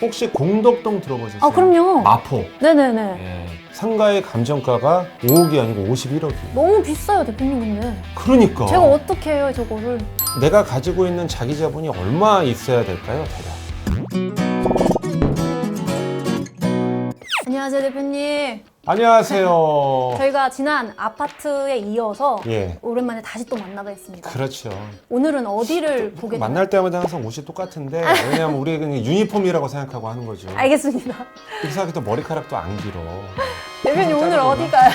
혹시 공덕동 들어보셨어요? 아, 그럼요. 마포. 네네네. 예. 상가의 감정가가 5억이 아니고 51억이에요. 너무 비싸요, 대표님, 근데. 그러니까 제가 어떻게 해요, 저거를? 내가 가지고 있는 자기 자본이 얼마 있어야 될까요, 대략? 안녕하세요, 대표님. 안녕하세요. 저희가 지난 아파트에 이어서 예. 오랜만에 다시 또 만나뵙습니다. 그렇죠. 오늘은 어디를 보게 만날 때마다 항상 옷이 똑같은데 왜냐면 우리 그냥 유니폼이라고 생각하고 하는 거죠. 알겠습니다. 이렇게 생각해도 머리카락도 안 길어. 대표님 오늘. 어디 가요?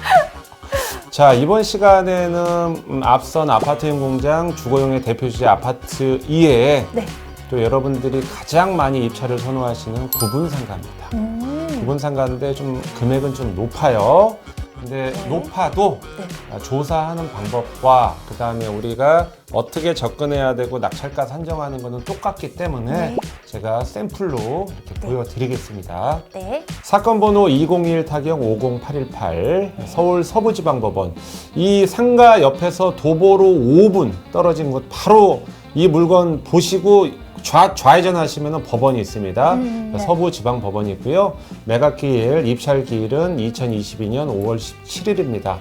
자 이번 시간에는 음, 앞선 아파트형 공장 주거용의 대표 주제 아파트 2에 네. 또 여러분들이 가장 많이 입찰을 선호하시는 구분 상가입니다. 음. 구분 상가인데 좀 금액은 좀 높아요. 근데 네. 높아도 네. 아, 조사하는 방법과 그 다음에 우리가 어떻게 접근해야 되고 낙찰가 산정하는 거는 똑같기 때문에 네. 제가 샘플로 이렇게 네. 보여드리겠습니다. 네. 사건 번호 201 타경 50818 서울 서부지방법원 이 상가 옆에서 도보로 5분 떨어진 곳 바로 이 물건 보시고 좌, 좌회전 하시면 법원이 있습니다. 음, 네. 서부지방법원이 있고요. 매각기일, 입찰기일은 2022년 5월 17일입니다.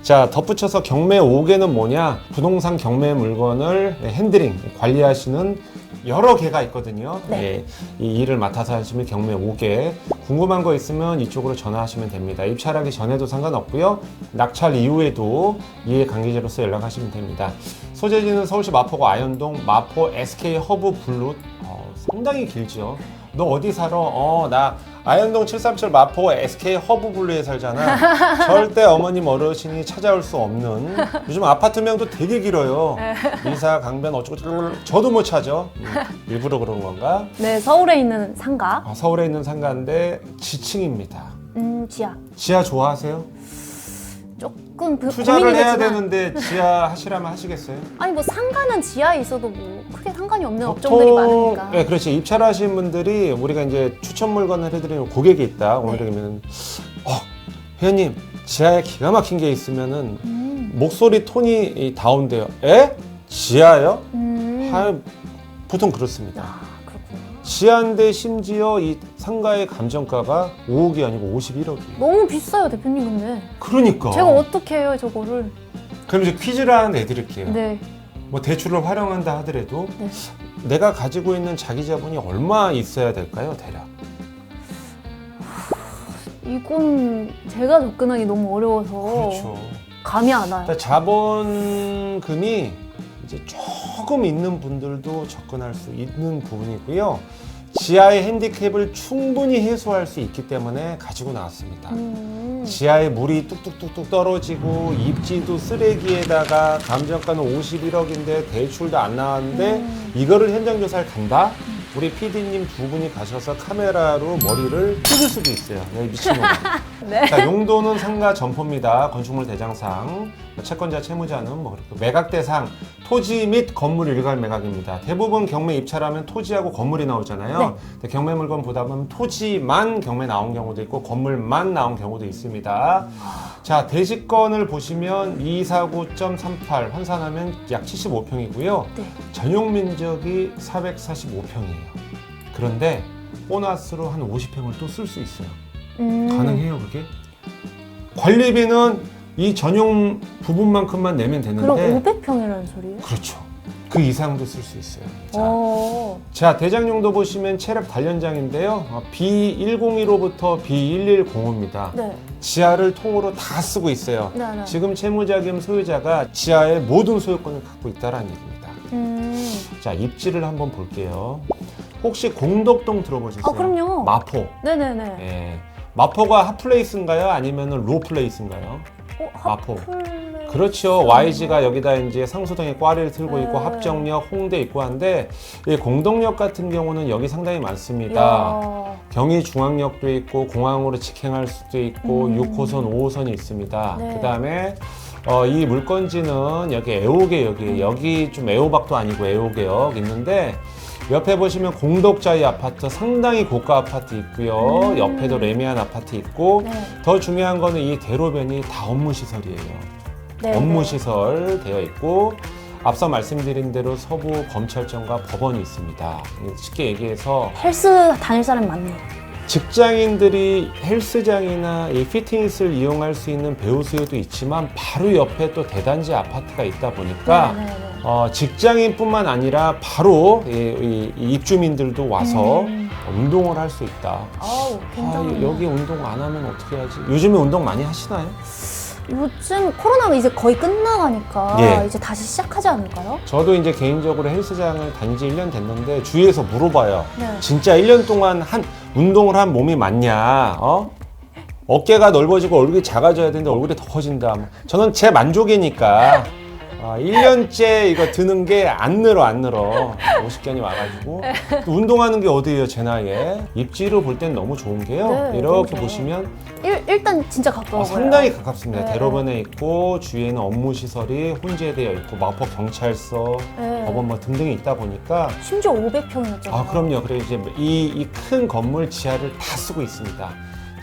자, 덧붙여서 경매 5개는 뭐냐? 부동산 경매 물건을 핸들링, 관리하시는 여러 개가 있거든요. 네. 예, 이 일을 맡아서 하시면 경매 5개. 궁금한 거 있으면 이쪽으로 전화하시면 됩니다. 입찰하기 전에도 상관없고요. 낙찰 이후에도 이해 관계자로서 연락하시면 됩니다. 소재지는 서울시 마포구 아현동 마포 SK 허브 블루 어, 상당히 길죠. 너 어디 살아? 어, 나 아현동 737 마포 SK 허브 블루에 살잖아. 절대 어머님 어르신이 찾아올 수 없는 요즘 아파트 명도 되게 길어요. 이사 강변 어쩌고 저쩌고 저도 못 찾아. 음, 일부러 그런 건가? 네, 서울에 있는 상가. 아, 서울에 있는 상가인데 지층입니다. 음, 지하. 지하 좋아하세요? 조금 그 투자를 고민이 해야 되지만 되는데 지하 하시라면 하시겠어요? 아니 뭐 상가는 지하에 있어도 뭐 크게 상관이 없는 업종들이 많으니까. 네, 그렇지. 입찰하신 분들이 우리가 이제 추천 물건을 해드리는 고객이 있다. 네. 오늘이면 어, 회원님 지하에 기가 막힌 게 있으면은 음. 목소리 톤이 이 다운돼요. 에? 지하요? 음. 아, 보통 그렇습니다. 지하인데 심지어 이 상가의 감정가가 5억이 아니고 51억이에요. 너무 비싸요, 대표님 근데. 그러니까. 제가 어떻게 해요, 저거를? 그럼 이제 퀴즈를 하나 내드릴게요. 네. 뭐 대출을 활용한다 하더라도 네. 내가 가지고 있는 자기 자본이 얼마 있어야 될까요, 대략? 이건 제가 접근하기 너무 어려워서 그렇죠. 감이 안 와요. 그러니까 자본금이 이제 조금 있는 분들도 접근할 수 있는 부분이고요. 지하의 핸디캡을 충분히 해소할 수 있기 때문에 가지고 나왔습니다. 음. 지하에 물이 뚝뚝뚝뚝 떨어지고 입지도 쓰레기에다가 감정가는 51억인데 대출도 안 나왔는데 음. 이거를 현장 조사를 간다? 우리 PD님 두 분이 가셔서 카메라로 머리를 뜯을 수도 있어요. 여기 미친놈. 네. 자, 용도는 상가 점포입니다. 건축물 대장상. 채권자 채무자는 뭐 매각 대상 토지 및 건물 일괄 매각입니다. 대부분 경매 입찰하면 토지하고 건물이 나오잖아요. 네. 근데 경매 물건 보다 보면 토지만 경매 나온 경우도 있고 건물만 나온 경우도 있습니다. 자, 대지권을 보시면 249.38 환산하면 약 75평이고요. 네. 전용 면적이 445평이에요. 그런데 보너스로 한 50평을 또 쓸 수 있어요. 음. 가능해요, 그게? 관리비는 이 전용 부분만큼만 내면 그럼 되는데 500평이라는 소리예요? 그렇죠. 그 이상도 쓸 수 있어요. 자, 어. 자, 대장용도 보시면 체력 단련장인데요. 어, B102로부터 B1105입니다. 네. 지하를 통으로 다 쓰고 있어요. 네, 네. 지금 채무자 겸 소유자가 지하의 모든 소유권을 갖고 있다는 얘기입니다. 음. 자, 입지를 한번 볼게요. 혹시 공덕동 들어보셨어요? 아, 그럼요. 마포. 네네네. 예. 마포가 핫플레이스인가요? 아니면 로플레이스인가요? 어, 마포. 그렇죠. YG가 여기다 이제 상수동에 꽈리를 틀고 있고 네. 합정역, 홍대 있고 한데 이 공덕역 같은 경우는 여기 상당히 많습니다. 야. 경의중앙역도 있고 공항으로 직행할 수도 있고 음. 6호선, 5호선이 있습니다. 네. 그다음에 어, 이 물건지는 여기 애호개역이에요. 음. 여기 좀 애호박도 아니고 애호개역 있는데 옆에 보시면 공덕자이 아파트 상당히 고가 아파트 있고요. 음. 옆에도 레미안 아파트 있고 네. 더 중요한 거는 이 대로변이 다 업무 시설이에요. 네, 업무 네. 시설 되어 있고 앞서 말씀드린 대로 서부 검찰청과 법원이 있습니다. 쉽게 얘기해서 헬스 다닐 사람이 많네. 직장인들이 헬스장이나 이 피트니스를 이용할 수 있는 배우 수요도 있지만 바로 옆에 또 대단지 아파트가 있다 보니까 네, 네, 네. 어, 직장인뿐만 아니라 바로 이, 이- 이 입주민들도 와서 음. 운동을 할 수 있다. 아우, 아, 굉장히. 여기 운동 안 하면 어떻게 하지? 요즘에 운동 많이 하시나요? 요즘 코로나가 이제 거의 끝나가니까 예. 이제 다시 시작하지 않을까요? 저도 이제 개인적으로 헬스장을 다닌 지 1년 됐는데 주위에서 물어봐요. 네. 진짜 1년 동안 한 운동을 한 몸이 맞냐? 어? 어깨가 넓어지고 얼굴이 작아져야 되는데 얼굴이 더 커진다. 뭐. 저는 제 만족이니까 아, 1년째 이거 드는 게 안 늘어 안 늘어 50견이 와가지고 또 운동하는 게 어디예요 제 나이에 입지로 볼 땐 너무 좋은 게요 네, 이렇게 보시면 일, 일단 진짜 어, 가까워 보여요. 상당히 가깝습니다 네. 대로변에 있고 주위에는 업무 시설이 혼재되어 있고 마포 경찰서 네. 법원 뭐 등등이 있다 보니까 심지어 500평이었잖아요. 아 그럼요. 그래 이제 이큰 건물 지하를 다 쓰고 있습니다.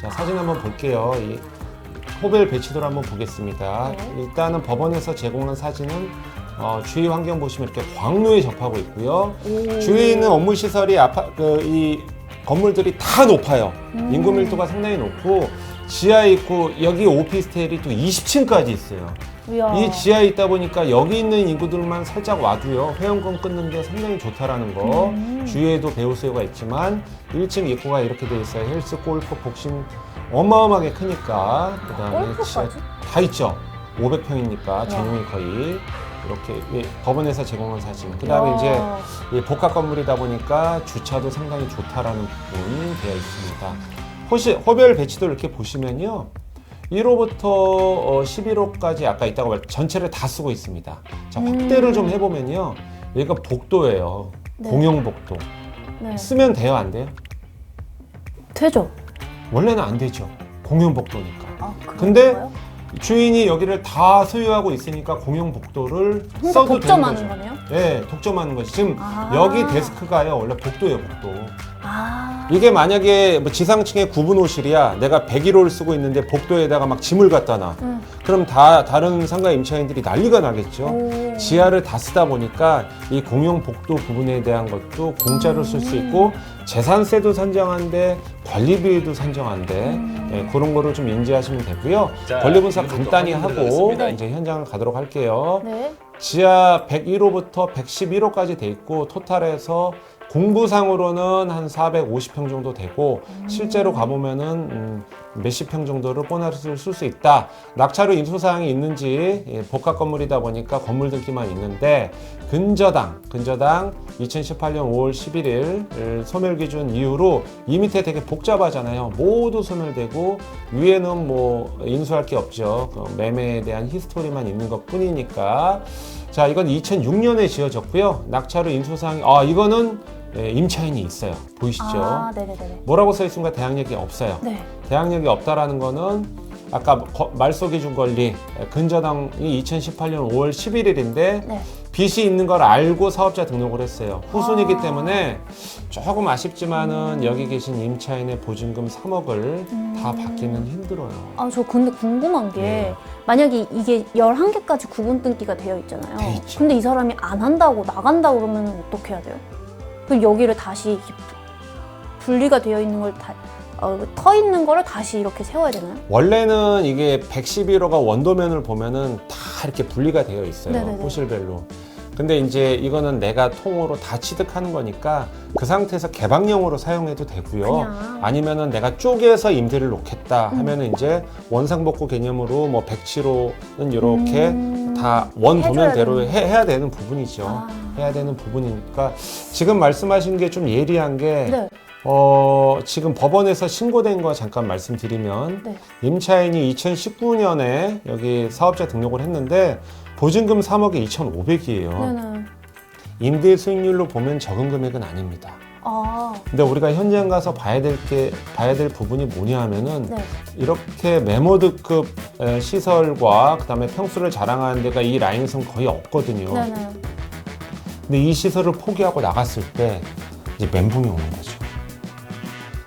자 사진 한번 볼게요. 이 호벨 배치도를 한번 보겠습니다. 네. 일단은 법원에서 제공한 사진은 어, 주위 환경 보시면 이렇게 광로에 접하고 있고요. 오. 주위에 있는 업무 시설이 아파 그, 이 건물들이 다 높아요. 음. 인구 밀도가 상당히 높고 지하에 있고 여기 오피스텔이 또 20층까지 있어요. 이야. 이 지하에 있다 보니까 여기 있는 인구들만 살짝 와도요 회원권 끊는데 상당히 좋다라는 거 음. 주위에도 배우 수요가 있지만 1층 입구가 이렇게 돼 있어요 헬스 골프 복싱 어마어마하게 크니까 그다음에 지하 골프까지? 다 있죠 500평이니까 전용이 거의 이렇게 예, 법원에서 제공한 사진 그다음에 이제 이야. 이 복합 건물이다 보니까 주차도 상당히 좋다라는 부분이 되어 있습니다. 호시, 호별 배치도 이렇게 보시면요. 1호부터 11호까지 아까 있다고 말 전체를 다 쓰고 있습니다. 자, 확대를 음. 좀 해보면요. 여기가 복도예요. 네. 공용 복도. 네. 쓰면 돼요, 안 돼요? 되죠. 원래는 안 되죠. 공용 복도니까. 아? 근데 주인이 여기를 다 소유하고 있으니까 공용 복도를 혼자 써도 되는 독점하는 거죠. 거네요? 네, 독점하는 거지. 지금 아. 여기 데스크가요, 원래 복도예요, 복도. 아. 이게 만약에 뭐 지상층의 구분 호실이야. 내가 101호를 쓰고 있는데 복도에다가 막 짐을 갖다 놔. 음. 그럼 다 다른 상가 임차인들이 난리가 나겠죠. 오. 지하를 다 쓰다 보니까 이 공용 복도 부분에 대한 것도 공짜로 쓸 수 있고 재산세도 산정한데 관리비도 산정한데 음. 예, 그런 거를 좀 인지하시면 되고요. 자, 권리 분석 오늘부터 간단히 하고 들어가겠습니다. 이제 현장을 가도록 할게요. 네. 지하 101호부터 111호까지 돼 있고 토탈에서 공부상으로는 한 450평 정도 되고 실제로 가보면은 음, 몇십 평 정도를 보너스를 쓸 수 있다. 낙차로 인수사항이 있는지 예, 복합 건물이다 보니까 건물들끼만 있는데 근저당 근저당 2018년 5월 11일 소멸 기준 이후로 이 밑에 되게 복잡하잖아요. 모두 소멸되고 위에는 뭐 인수할 게 없죠. 그 매매에 대한 히스토리만 있는 것 뿐이니까 자 이건 2006년에 지어졌고요. 낙차로 인수사항이 아 이거는 예, 임차인이 있어요. 보이시죠? 아, 네네네. 뭐라고 써 있습니까? 대항력이 없어요. 네. 대항력이 없다라는 거는 아까 거- 말소 기준 권리 예, 근저당이 2018년 5월 11일인데 네. 빚이 있는 걸 알고 사업자 등록을 했어요. 후순이기 아. 때문에 조금 아쉽지만은 여기 계신 임차인의 보증금 3억을 다 받기는 힘들어요. 아, 저 근데 궁금한 게 네. 만약에 이게 11개까지 구분 등기가 되어 있잖아요. 근데 이 사람이 안 한다고 나간다 그러면 어떻게 해야 돼요? 그럼 여기를 다시 분리가 되어 있는 걸 다, 어, 터 있는 거를 다시 이렇게 세워야 되나요? 원래는 이게 111호가 원도면을 보면은 다 이렇게 분리가 되어 있어요. 네네네. 호실별로. 근데 이제 이거는 내가 통으로 다 취득하는 거니까 그 상태에서 개방형으로 사용해도 되고요. 그냥. 아니면은 내가 쪼개서 임대를 놓겠다 하면은 이제 원상복구 개념으로 뭐 107호는 이렇게 음. 다 원 도면대로 해줘야 해, 해야 되는 부분이죠. 아. 해야 되는 부분이니까 지금 말씀하신 게 좀 예리한 게 네. 어, 지금 법원에서 신고된 거 잠깐 말씀드리면 네. 임차인이 2019년에 여기 사업자 등록을 했는데 보증금 3억에 2,500이에요. 네네. 임대 수익률로 보면 적은 금액은 아닙니다. 아, 근데 우리가 현장 가서 봐야 될 게 봐야 될 부분이 뭐냐 하면은 네. 이렇게 메모드급 에, 시설과 그다음에 평수를 자랑하는 데가 이 라인에서는 거의 없거든요. 네네. 근데 이 시설을 포기하고 나갔을 때 이제 멘붕이 오는 거죠.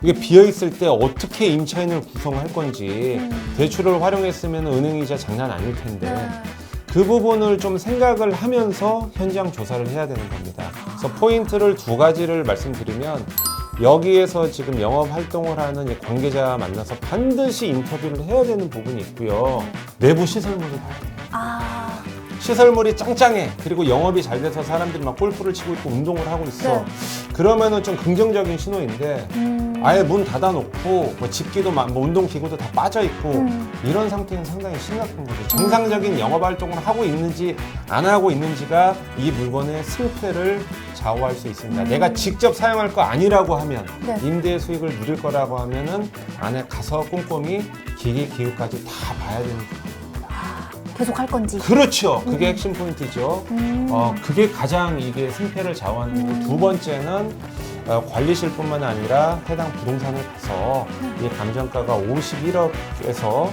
이게 비어 있을 때 어떻게 임차인을 구성할 건지 음. 대출을 활용했으면 은행 이자 장난 아닐 텐데 네. 그 부분을 좀 생각을 하면서 현장 조사를 해야 되는 겁니다. 그래서 포인트를 두 가지를 말씀드리면 여기에서 지금 영업 활동을 하는 이 관계자 만나서 반드시 인터뷰를 해야 되는 부분이 있고요. 내부 시설물을 봐야 돼요. 아, 시설물이 짱짱해. 그리고 영업이 잘 돼서 사람들이 막 골프를 치고 있고 운동을 하고 있어. 네. 그러면은 좀 긍정적인 신호인데 음, 아예 문 닫아놓고 뭐 집기도 막- 뭐 운동 기구도 다 빠져 있고 음. 이런 상태는 상당히 심각한 거죠. 정상적인 영업 활동을 하고 있는지 안 하고 있는지가 이 물건의 승패를 좌우할 수 있습니다. 내가 직접 사용할 거 아니라고 하면 음. 네. 임대 수익을 누릴 거라고 하면은 안에 가서 꼼꼼히 기기 기구까지 다 봐야 되는 거예요. 계속 할 건지. 그렇죠. 그게 핵심 포인트죠. 음. 어, 그게 가장 이게 승패를 좌우하는 거고 두 번째는 어, 관리실뿐만 아니라 해당 부동산을 가서 이 감정가가 51억에서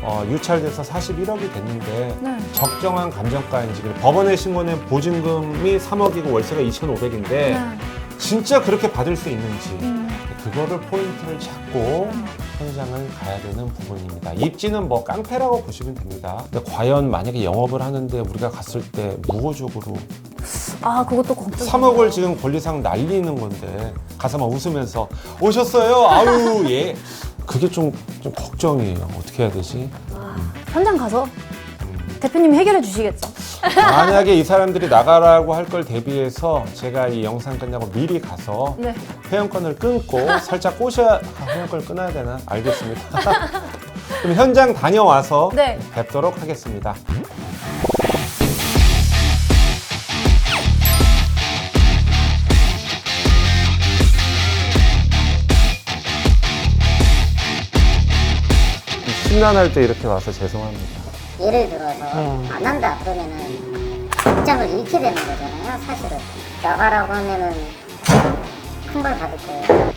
어, 유찰돼서 41억이 됐는데 네. 적정한 감정가인지 법원에 신고된 보증금이 3억이고 월세가 2,500인데 네. 진짜 그렇게 받을 수 있는지 음. 그거를 포인트를 잡고 현장을 가야 되는 부분입니다. 입지는 뭐 깡패라고 보시면 됩니다. 근데 과연 만약에 영업을 하는데 우리가 갔을 때 무호적으로 아, 그것도 걱정. 3억을 지금 권리상 날리는 건데 가서 막 웃으면서 오셨어요? 아유 예. 그게 좀, 좀 걱정이에요. 어떻게 해야 되지? 현장 가서 대표님이 해결해 주시겠죠. 만약에 이 사람들이 나가라고 할 걸 대비해서 제가 이 영상 끝나고 미리 가서 네. 회원권을 끊고 살짝 꼬셔야 아, 회원권을 끊어야 되나? 알겠습니다. 그럼 현장 다녀와서 네. 뵙도록 하겠습니다. 심란할 때 이렇게 와서 죄송합니다. 예를 들어서 음. 안 한다 그러면은 직장을 잃게 되는 거잖아요 사실은 나가라고 하면은 큰 걸 받을 거예요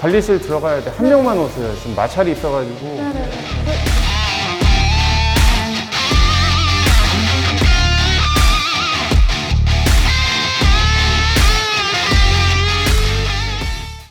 관리실 들어가야 돼. 한 명만 오세요. 지금 마찰이 있어가지고. 네, 네.